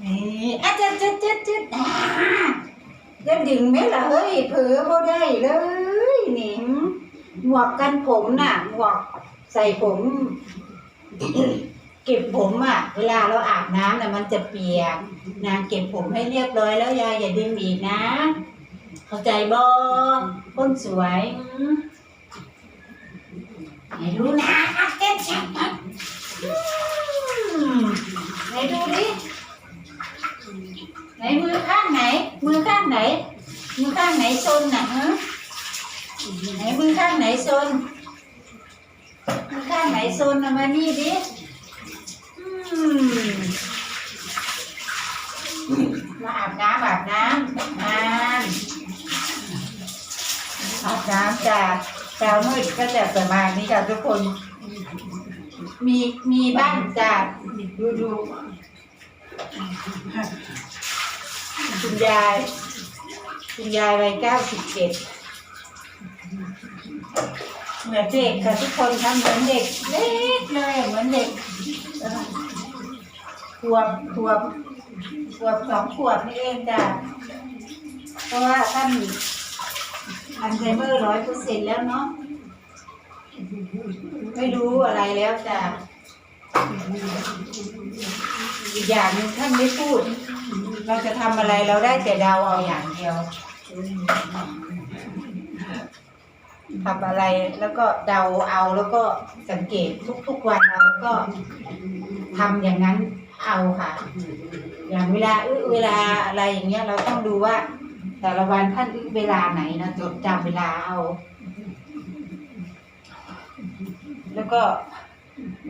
นี่อะจัดจัดจัดจัดอ่าจะดึงไหมล่ะเฮ้ยเผลอพอได้เลยนี่หมวกกันผมน่ะหมวกใส่ผม เก็บผมอะ เวลาเราอาบน้ำน่ะมันจะเปียกนางเก็บผมให้เรียบร้อยแล้วยายอย่าดึงอีกนะ เข้าใจบ่คนสวยอืมไหนดูนะอะเต้นชัดๆอืมไหนดูดิ ไหนมือข้างไหน มือข้างไหน มือข้างไหนซนน่ะฮะไหนมือข้างไหนซนมือข้างไหนซนเอามานี่ดิอืมมาอาบน้ำอาบน้ำมาอาบน้ำจะเช้ามืดก็จะประมาณนี้ค่ะทุกคน มีมีบ้านจะดูดู คุณยาย คุณยายวัยเก้าสิบเจ็ดเหมือนเด็กค่ะทุกคนทำเหมือนเด็กเล็กเลยเหมือนเด็กขวบขวบขวบสองขวบนี่เองจ้ะเพราะว่าท่านอัลไซเมอร์ร้อยเปอร์เซ็นต์แล้วเนาะไม่รู้อะไรแล้วจ้ะ อีกอย่างหนึงท่านไม่พูด เราจะทำอะไรเราได้แต่เดาเอาอย่างเดียวทำอะไรแล้วก็เดาเอาแล้วก็สังเกตทุกๆวันเอาแล้วก็ทำอย่างนั้นเอาค่ะ อย่างเวลาอึเวลาอะไรอย่างเงี้ย เราต้องดูว่า แต่ละวันท่านอึเวลาไหนนะจดจำเวลาเอา แล้วก็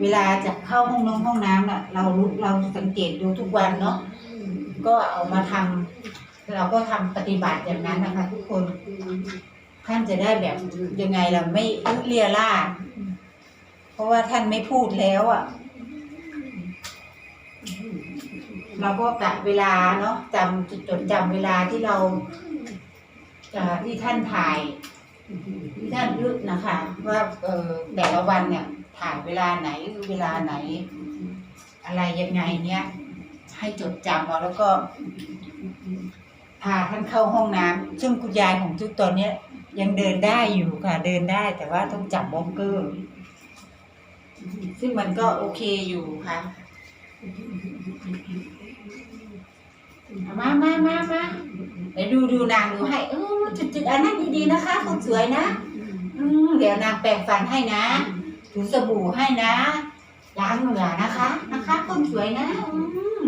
เวลาจะเข้าห้องน้ำห้องน้ำน่ะเรารู้เราสังเกตดูทุกวันเนาะก็เอามาทำเราก็ทำปฏิบัติอย่างนั้นนะคะ ทุกคนท่านจะได้แบบยังไงเราไม่อึเลียล่าดเพราะว่าท่านไม่พูดแล้วอะ เราก็กะเวลาเนาะจำจดจำเวลาที่เราเอ่อที่ท่านถ่าย ที่ท่านยึดนะคะ ว่าเออแต่ละวันเนี่ย ถ่ายเวลาไหนเวลาไหน อะไรยังไงเนี่ยให้จดจำเอาแล้วก็ พาท่านเข้าห้องน้ำซึ่งคุณยายของจุกตอนเนี้ย ยังเดินได้อยู่ค่ะ เดินได้แต่ว่าต้องจับบล็อกเกอร์ ซึ่งมันก็โอเคอยู่ค่ะมามามามาเดี๋ยวดูดูนางดูให้ เออจุดจุดอันนั้นดีๆนะคะคนสวยนะ อืมเดี๋ยวนางแปรงฟันให้นะ ถูสบู่ให้นะล้างเหงื่อนะคะ นะคะคนสวยนะอืม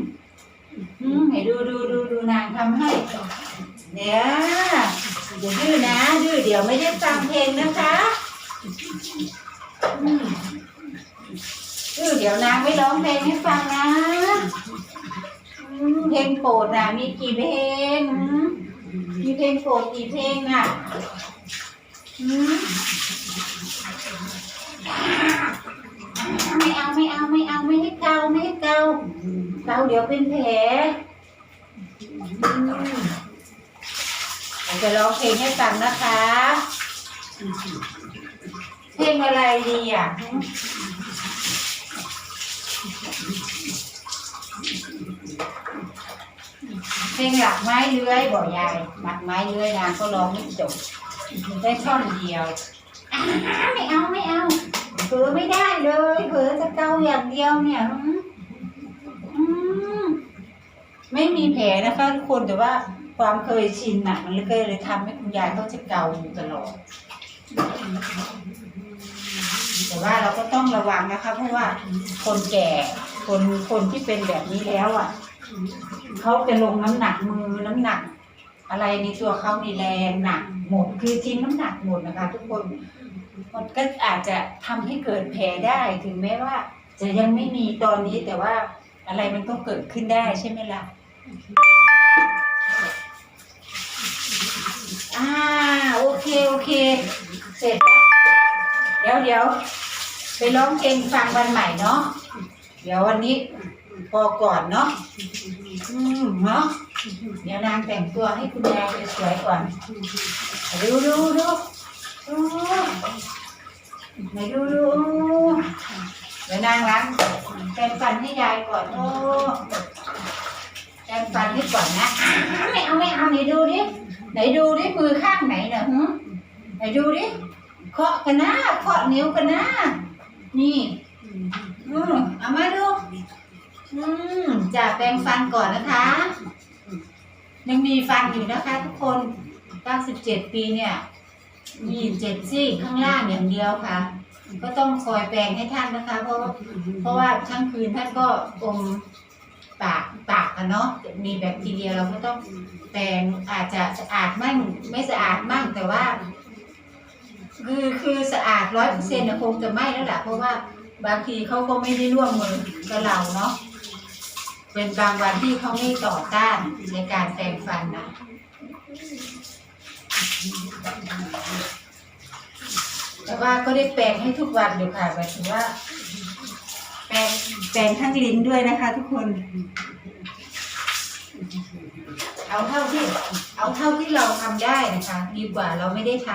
อืมให้ดูดูดูดูนางทำให้เดี๋ยอย่าดื้อนะดื้อเดี๋ยวไม่ได้ฟังเพลงนะคะอืมดื้อเดี๋ยวนางไม่ร้องเพลงให้ฟังนะอืมเพลงโปรดนะมีกี่เพลงอืมมีเพลงโปรดกี่เพลงน่ะอืม ไม่เอาไม่เอาไม่เอาไม่ให้เกาไม่ให้เกาเกาเดี๋ยวเป็นแผลอืมเดี๋ยวจะร้องเพลงให้ฟังนะคะ เพลงอะไรดีอะเพลงหลักไม้เลื้อยบอกยายหลักไม้เลื้อยนางก็ร้องไม่จบได้ท่อนเดียว ไม่เอาไม่เอาเผลอไม่ได้เลยเผลอจะเกาอย่างเดียวเนี่ยอืมไม่มีแผลนะคะทุกคนแต่ว่าความเคยชินน่ะมันเลยเลยทำให้คุณยายเขาจะเกาอยู่ตลอดแต่ว่าเราก็ต้องระวังนะคะ เพราะว่าคนแก่คนคนที่เป็นแบบนี้แล้วอะเขาจะลงน้ำหนักมือน้ำหนัก อะไรในตัวเขามีแรงหนักหมดคือทิ้งน้ำหนักหมดนะคะ ทุกคนมันก็อาจจะทำให้เกิดแผลได้ถึงแม้ว่า จะยังไม่มีตอนนี้แต่ว่าอะไรมันก็เกิดขึ้นได้ใช่ไหมล่ะอ่าโอเคโอเค เสร็จแล้วเดี๋ยวเดี๋ยวไปร้องเพลงฟังวันใหม่เนาะเดี๋ยววันนี้ พอก่อนเนาะอืมเนาะเดี๋ยวนางแต่งตัวให้คุณยายสวยๆก่อนดูดูดูดูไหนดูดูเดี๋ยวนางล้างแปรงฟันให้ยายก่อนโอ้ฟันให้ก่อนนะไม่เอาไม่เอาไหนดูดิไหนดูดิมือข้างไหนเนี่ยหืไหนดูดิเคาะกันนะเคาะนิ้วกันนะนี่อืม อืมจะแปรงฟันก่อนนะคะ ยังมีฟันอยู่นะคะ ทุกคน97ปีเนี่ยมีเจ็ดซี่ข้างล่างอย่างเดียวค่ะ ก็ต้องคอยแปรงให้ท่านนะคะ เพราะว่าเพราะว่าทั้งคืนท่านก็อมปากปากอะเนาะมีแบคทีเรียเราก็ต้องแปรงอาจจะสะอาดมั่งไม่สะอาดมั่งแต่ว่า คือคือสะอาดร้อยเปอร์เซ็นต์คงจะไม่แล้วแหละเพราะว่าบางทีเขาก็ไม่ได้ร่วมมือกับเราเนาะ เป็นบางวันที่เขาไม่ต่อต้านในการแปรงฟันนะ แต่ว่าก็ได้แปลงให้ทุกวันอยู่ค่ะหมายถึงว่า แปลงแปลงทั้งลิ้นด้วยนะคะ ทุกคน เอาเท่าที่ เอาเท่าที่เราทำได้นะคะ ดีกว่าเราไม่ได้ท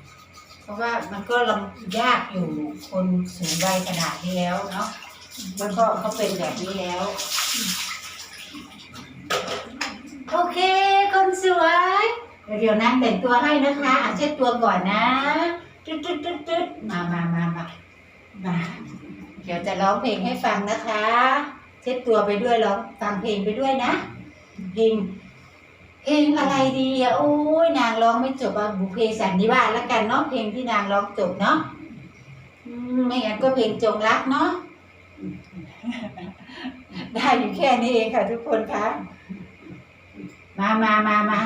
ำเพราะว่ามันก็ลำยากอยู่คนสูงวัยขนาดนี้แล้วเนาะ แล้วก็เขาเป็นแบบนี้แล้ว โอเค คนสวย เดี๋ยวนั่งแต่งตัวให้นะคะอะเช็ดตัวก่อนนะตึ๊ดตึ๊ดตึ๊ดตึ๊ดมามามามามาเดี๋ยวจะร้องเพลงให้ฟังนะคะ เช็ดตัวไปด้วยร้องฟังเพลงไปด้วยนะเพลงเพลงอะไรดีอะโอ้ยนางร้องไม่จบอะบุเพสันนิวาสแล้วกันเนาะเพลงที่นางร้องจบเนาะไม่งั้นก็เพลงจงรักเนาะ ได้อยู่แค่นี้เองค่ะทุกคนคะมามามามา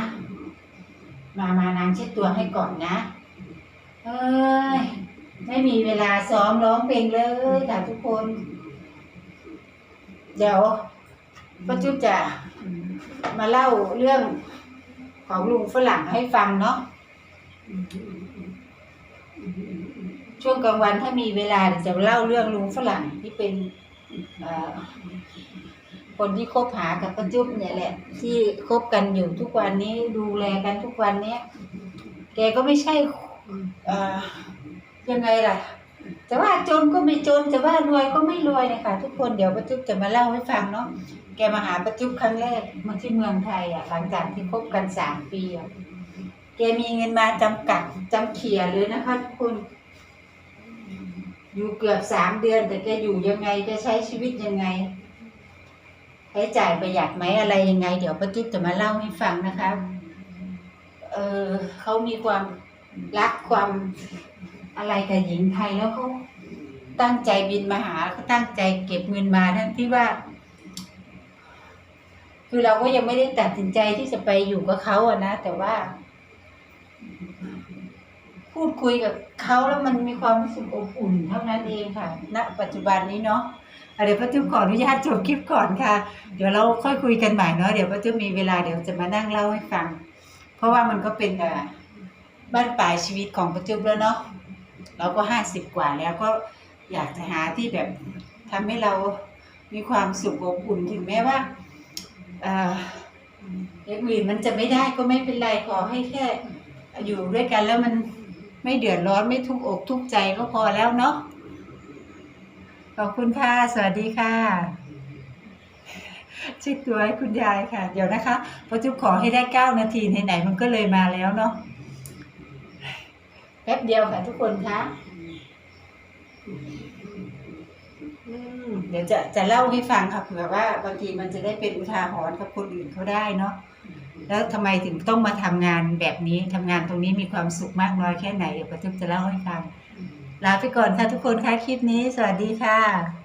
มามา นางเช็ดตัวให้ก่อนนะเอ้ยไม่มีเวลาซ้อมร้องเพลงเลยค่ะทุกคน เดี๋ยวป้าจุ๊บจะมาเล่าเรื่องของลุงฝรั่งให้ฟังเนาะ ช่วงกลางวันถ้ามีเวลาเดี๋ยวจะเล่าเรื่องลุงฝรั่งที่เป็นคนที่คบหากับป้าจุ๊บเนี่ยแหละ ที่คบกันอยู่ทุกวันนี้ดูแลกันทุกวันเนี้ยแกก็ไม่ใช่ยังไงล่ะจะว่าจนก็ไม่จนจะว่ารวยก็ไม่รวยนะคะทุกคนเดี๋ยวป้าจุ๊บจะมาเล่าให้ฟังเนาะแกมาหาป้าจุ๊บครั้งแรกมาที่เมืองไทยอะหลังจากที่คบกันสามปีอะแกมีเงินมาจำกัดจำเขียเลยนะคะทุกคน อยู่เกือบสามเดือน แต่แกอยู่ยังไงแกใช้ชีวิตยังไงใช้จ่ายประหยัดไหมอะไรยังไง เดี๋ยวป้าจิ๊บจะมาเล่าให้ฟังนะคะเออเขามีความรักความอะไรกับหญิงไทยแล้วเขาตั้งใจบินมาหาเขาตั้งใจเก็บเงินมาทั้งที่ว่า คือเราก็ยังไม่ได้ตัดสินใจที่จะไปอยู่กับเขาอะนะแต่ว่า พูดคุยกับเขาแล้วมันมีความรู้สึกอบอุ่นเท่านั้นเองค่ะ ณ ปัจจุบันนี้เนาะะเดี๋ยวป้าจุ๊บขออนุญาตจบคลิปก่อนค่ะ เดี๋ยวเราค่อยคุยกันใหม่เนาะเดี๋ยวป้าจุ๊บมีเวลาเดี๋ยวจะมานั่งเล่าให้ฟัง เพราะว่ามันก็เป็นบ้านปลายชีวิตของป้าจุ๊บแล้วเนาะเราก็ห้าสิบกว่าแล้วก็อยากจะหาที่แบบทำให้เรามีความสุขอบอุ่นถึงแม้ว่าเอ่ออย่างอื่นมันจะไม่ได้ก็ไม่เป็นไรขอให้แค่อยู่ด้วยกันแล้วมัน ไม่เดือดร้อนไม่ทุกอกทุกใจก็พอแล้วเนาะขอบคุณค่ะ สวัสดีค่ะเช็คตัวให้คุณยายค่ะ เดี๋ยวนะคะพราะจุ๊บขอให้ได้เก้านาทีไหนๆมันก็เลยมาแล้วเนาะแป๊บเดียวค่ะทุกคนคะเดี๋ยวจะจะเล่าให้ฟังค่ะเผื่อว่าบางทีมันจะได้เป็นอุทาหรณ์กับคนอื่นเขาได้เนาะ แล้วทำไมถึงต้องมาทำงานแบบนี้ทำงานตรงนี้มีความสุขมากน้อยแค่ไหนเดี๋ยวป้าจุ๊บจะเล่าให้ฟังลาไปก่อนค่ะทุกคนค่ะคลิปนี้ สวัสดีค่ะ